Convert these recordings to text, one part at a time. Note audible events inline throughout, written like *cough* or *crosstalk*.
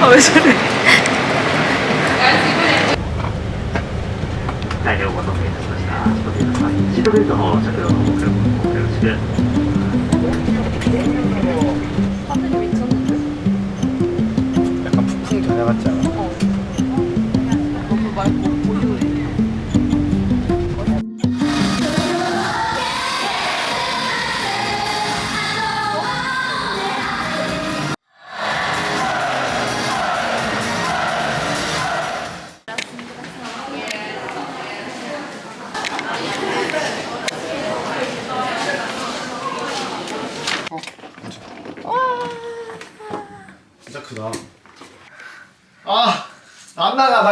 아왜 저래? 약간 푹풍 전화 같지 않아?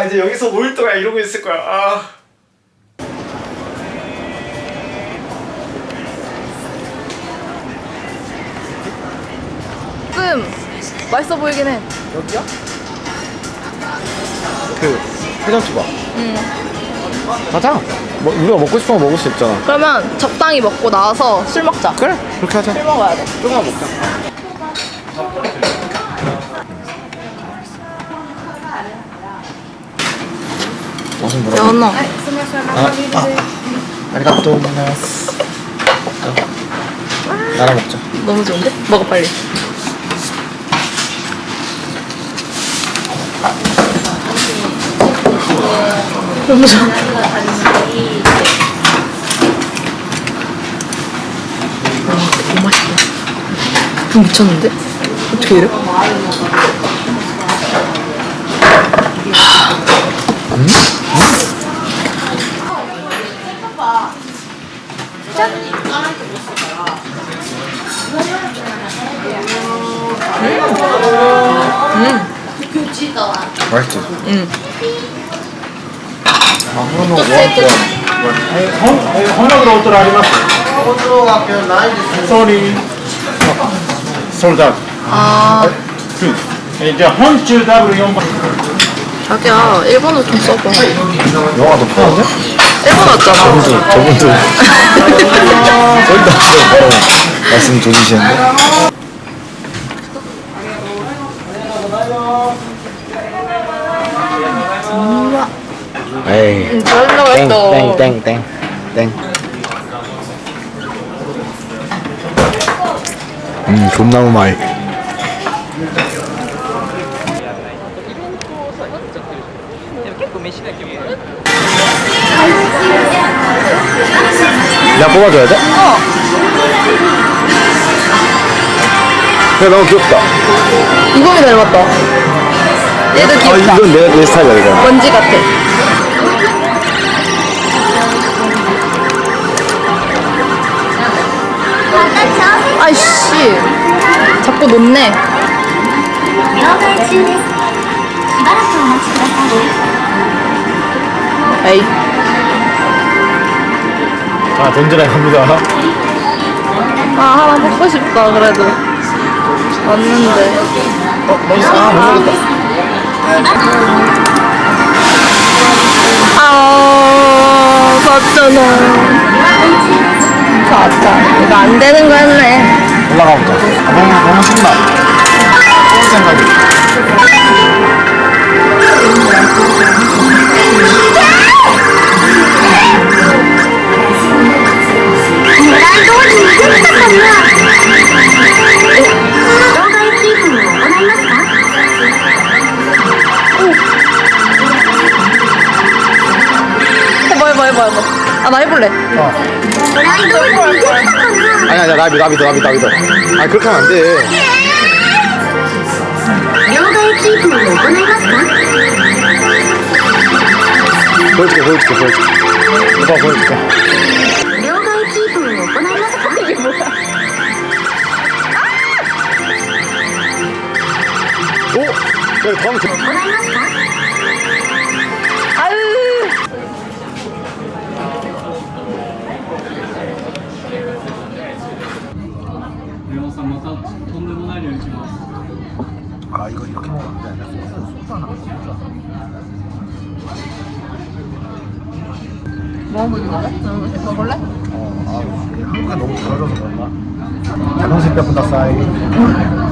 이제 여기서 5일 동안 이러고 있을 거야. 아. 끔 맛있어 보이긴 해. 여기야? 그 회전초밥. 응. 가자. 뭐 우리가 먹고 거 먹을 수 있잖아. 그러면 적당히 먹고 나와서 술 먹자. 그래, 그렇게 하자. 술 먹어야 돼. 조금만 먹자. 연어. 아, 아, 먹자. 너무 좋은데? 먹어 빨리. 너무 좋아. 너무 맛있다. 불 미쳤는데? 어떻게 이래? 美味しいうん。マグロのワントラ。え、本、え、本マグロ大トラあります。大トロは今日ないです。ソーリー。ソルダウ。ああ。え、じゃあ本中ダブル四番。 자기야, 일본어 좀 써봐. 영화 더 편한데? 일본 왔잖아. 저분들, 저분들. 저기다 바로 말씀 조지시는데? 에이. 응, 그러려고 했어. 땡, 땡, 땡. 음, 존나무 마이. 야, 뽑아줘야 돼? 어. 야, 너무 귀엽다. 이거이 닮았다. 얘도 아, 귀엽다. 이건 내, 내 스타일이야, 이거. 먼지 같아. 아이씨. 자꾸 놓네. 両替中ですしばらくお待ちください 에이. 아, 던지라 합니다. 아, 하나 먹고 싶다, 그래도. 왔는데. 어, 먼저, 아, 못 먹겠다. 아, 봤잖아. 봤다. 이거 안 되는 거였네. 올라가 보자. 아, 너무, 너무 신나. 좋은 생각이. 해봐, 해봐, 해봐, 해봐. 아, 나 해볼래. 어. 아니, 아니, 나 믿어, 나 믿어, 나 믿어, 나 믿어. 아니, 그렇게 하면 안 돼. 両替キープを行いますか 보여줄게, 보여줄게, 보여줄게. 오빠 보여줄게. 그래 다음에 더. 아유. 아 이거 이렇게 먹으면 안 돼. 소스 소스 하나 소스 하나. 먹어보는 거래? 응, 먹을래? 어, 아, 한국에 너무 잘하셔서 그런가? 자동식 뼈보다 싸이.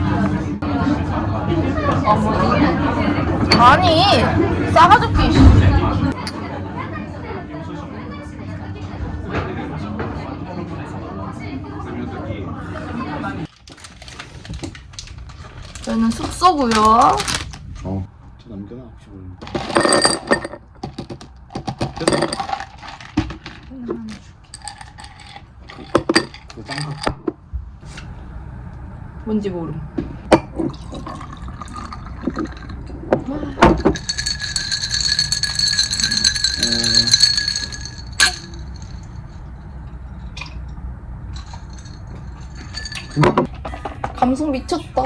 어머니 아니 싸가지 끼 저희는 숙소고요 어. 저 남겨놔 혹시 모르니까. 그거 딴 거. 뭔지 모름 감성 미쳤다.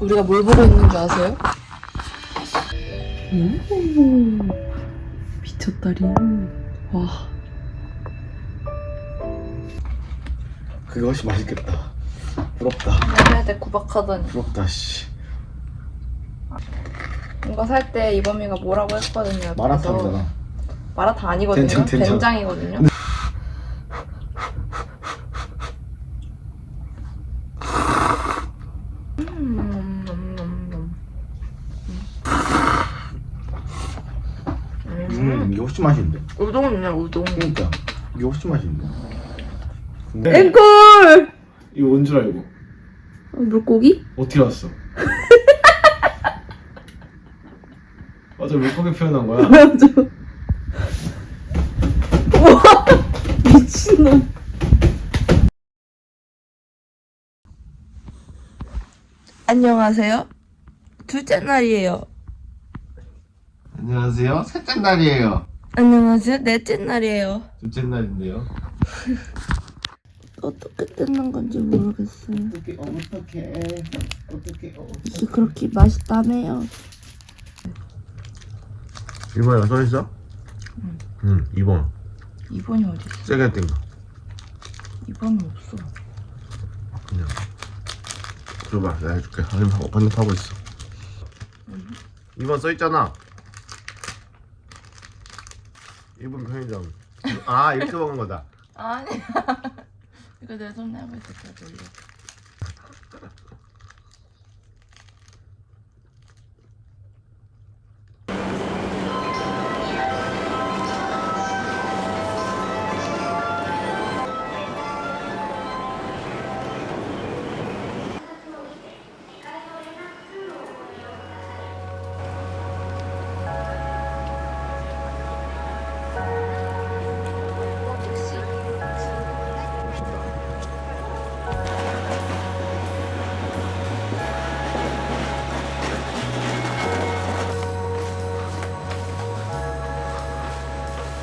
우리가 뭘 보고 있는 줄 아세요? 오, 미쳤다리. 와. 그게 훨씬 맛있겠다. 부럽다. 해야 돼 구박하더니 부럽다 씨. 뭔가 살때 이범이가 뭐라고 했거든요. 옆에서. 마라탕이잖아. 마라탕 아니거든요. 된장, 된장. 된장이거든요. 음, 음, 이게 훨씬 맛있는데. 우동이네 우동. 그러니까 이게 훨씬 맛있는데. 근데 앵콜. 이거 뭔 줄 알고? 물고기? 어떻게 왔어? *laughs* 맞아 물고기 표현한 거야. 맞아. 와 미친놈. 안녕하세요. 둘째 날이에요. 안녕하세요. 셋째 날이에요. 안녕하세요. 넷째 날이에요. 둘째 날인데요. *laughs* 어떻게 뜯는 건지 모르겠어요. 어떻게 어떻게 어떻게 어. 이게 그렇게 맛있다며요. 2번에 써 있어? 응. 2번. 2번이 어디 있어? 세게 뜬 거. 2번은 없어. 그냥. 줘봐. 내가 해줄게. 아니면 반납하고 있어. 2번 써 있잖아. 2번 편의점. 아, 이렇게 먹은 거다. 아니. 이 거내 손에 하고 있었어. 돌려.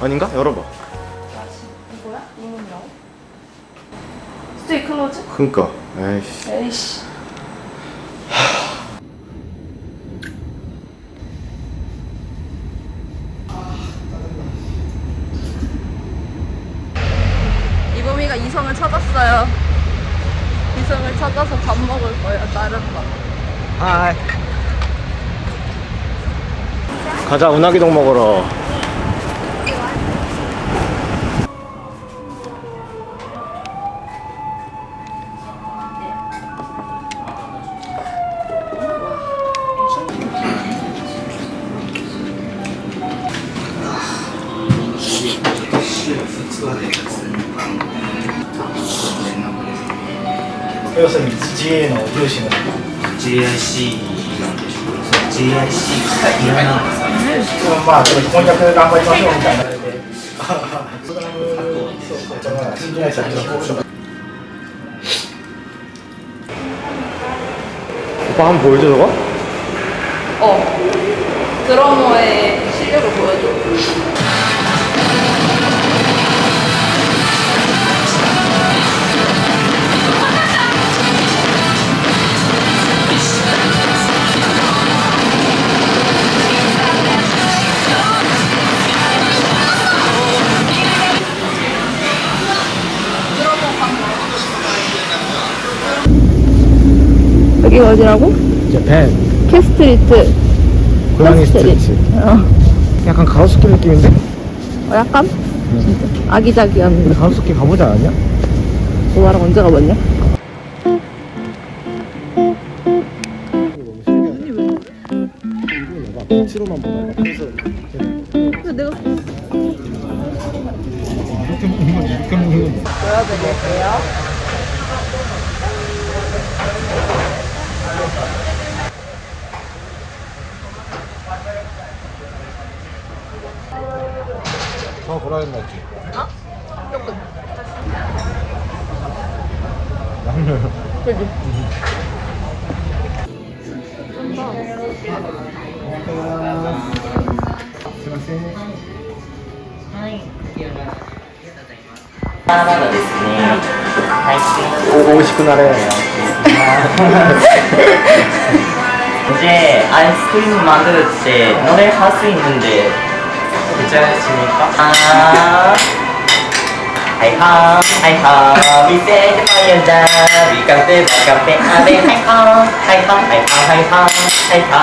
아닌가? 열어봐. 이거야? 이문이라고? 스테이 클로즈? 그니까. 에이씨. 에이씨. 이범이가 이성을 찾았어요. 이성을 찾아서 밥 먹을 거예요. 다른 밥. 가자 운하기동 먹으러. 회사님 GN 어디오시는 JRC 연구실에서 JRC 일어나 엄마 저 공작들 한번 해보시면 안 되는데 정말 신중하게 잘 들어보셔 오빠 한번 보여줘 저거? 어. 드러머의 실력을 보여줘. 어디라고? 재팬 캐스트리트. 고양이 스트리트. 어, 약간 가로수길 느낌인데? 어, 약간? 아기자기한. 우리 가로수길 가보지 않았냐? 너 나랑 언제 가봤냐? 빛으로만 보나 그래서 근데 내가 이렇게 먹는 거지 이렇게 먹는 거지 보여드릴게요. 더 보라 했나 했지? 어? 조금. 양념 그지? 오고 싶은 날에 이제 아이스크림 만들 때 노래 할수 있는데 괜찮으십니까? 아 하이하 하이하 미세 파이어다 미깜대 마깜대 아베 하이하 하이하 하이하 하이하 하이하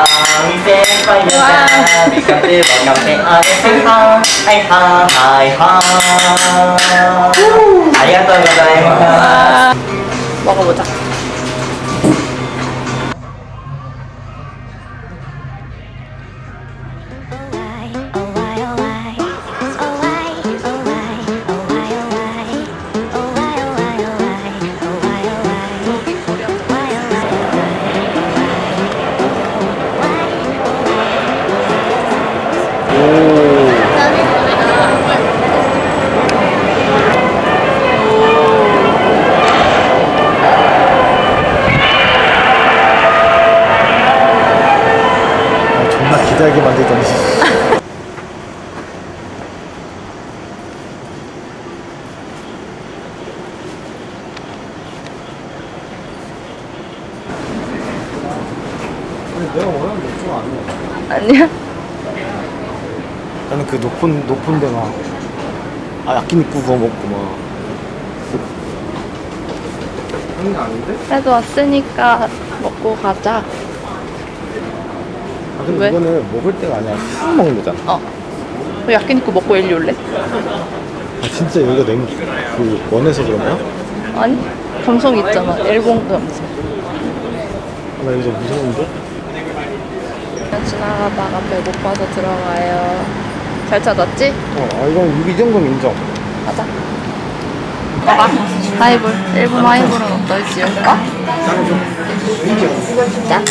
미세 파이어다 미깜대 마깜대 아베 하이하 하이하 하이하 아리가또 고자이마스 먹어보자. 아, 내가 원하는 맥주가 아니야 아니야? 나는 그 높은 높은 데 막 아 야끼니쿠 구워 먹고 막 그런 게 아닌데? 그래도 왔으니까 먹고 가자. 아 근데 왜? 이거는 먹을 때가 아니라 술 먹는 거잖아 어. 너 야끼니쿠 먹고 일리 올래? 아 진짜 여기가 냉그 원해서 그런가? 아니? 감성 있잖아. 일본 감성. 아, 나 여기서 무서운데? 지나가다가 배고파서 들어가요. 잘 찾았지? 어, 아 이건 이 정도면 인정 가자. 봐봐. 하이볼. 일본 하이볼은 어떨지요? 어? 짠.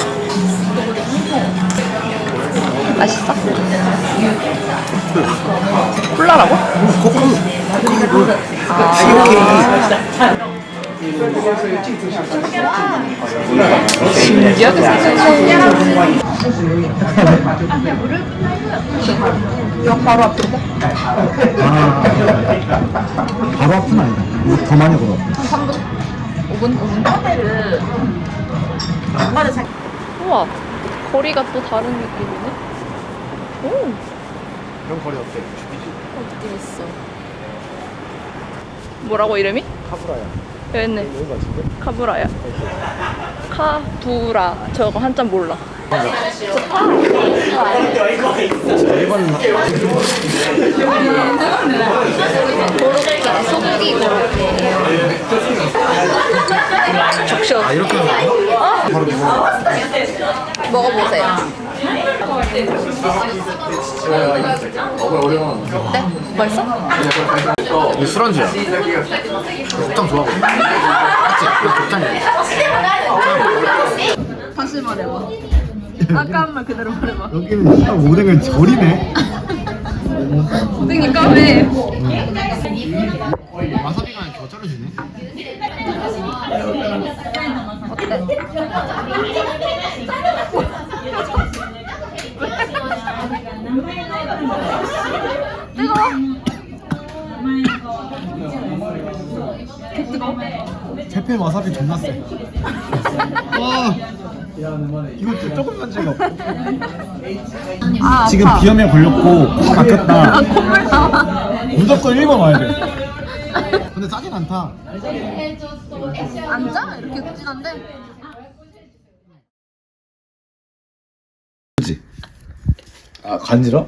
맛있어? 콜라라고? 코카 코카이볼 아. 신기하게 생겼어. 여 바로 앞인데? 아 바로 앞은 아니다 더 많이 걸어 3분? 5분? 5분? 우와, 거리가 또 다른 느낌이네? 오, 이런 거리 어때? 어디 있어? 뭐라고 이름이? 카브라야 여기 있네. 여기 같은데? 카브라야. 카두라. 저거 한자 몰라. 일반 고로케, 소고기. 적셔. 아 이렇게 하는 거야? 바로 먹어 먹어보세요. 맛있어? 이게 술안주야 국장 좋아하거든 맞지? 국장이야 다시 말해봐. 아까 한 말 그대로 말해봐. 여기는 딱 오뎅을 절이네 고등이 까매. 와사비가 그냥 겨자르주네 어때? 페페 와사비 존나 세. 와. 이거 조금만 찍어. 아, 지금 비염에 걸렸고 다 막혔다. 아, 콧물 나와. 무조건 1번 와야 돼. 근데 짜진 않다. 앉아? 이렇게 굳진한데? 그지? 아 간지러?